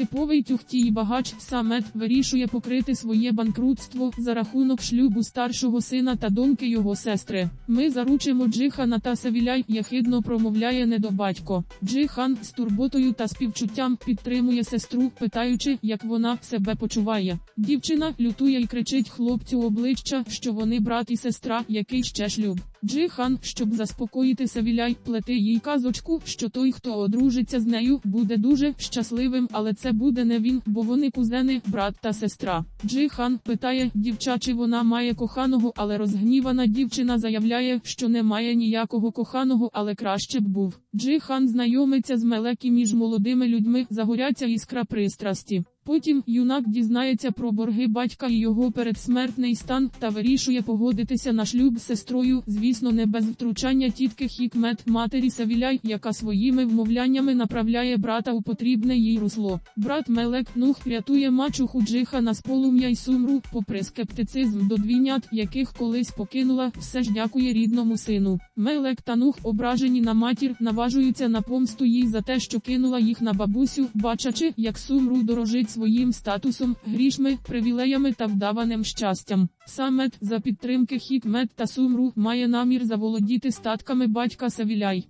Типовий тюхтій багач Самет вирішує покрити своє банкрутство за рахунок шлюбу старшого сина та доньки його сестри. Ми заручимо Джихана та Савіляй, яхидно промовляє недобатько. Джихан з турботою та співчуттям підтримує сестру, питаючи, як вона себе почуває. Дівчина лютує і кричить хлопцю обличчя, що вони брат і сестра, який ще шлюб. Джихан, щоб заспокоїти Савіляй, плете їй казочку, що той, хто одружиться з нею, буде дуже щасливим, але це буде не він, бо вони кузени, брат та сестра. Джихан питає дівча, чи вона має коханого, але розгнівана дівчина заявляє, що не має ніякого коханого, але краще б був. Джихан знайомиться з Мелекі між молодими людьми, загоряться іскра пристрасті. Потім юнак дізнається про борги батька і його передсмертний стан та вирішує погодитися на шлюб з сестрою, звісно, не без втручання тітки Хікмет, матері Савіляй, яка своїми вмовляннями направляє брата у потрібне їй русло. Брат Мелек Нух рятує мачуху Джихана з полум'я й сумру, попри скептицизм до двійнят, яких колись покинула, все ж дякує рідному сину. Мелек та Нух, ображені на матір, наважуються на помсту їй за те, що кинула їх на бабусю, бачачи, як сумру дорожить своїм статусом, грішми, привілеями та вдаваним щастям. Самет за підтримки Хікмет та Сумру має намір заволодіти статками батька Савіляй.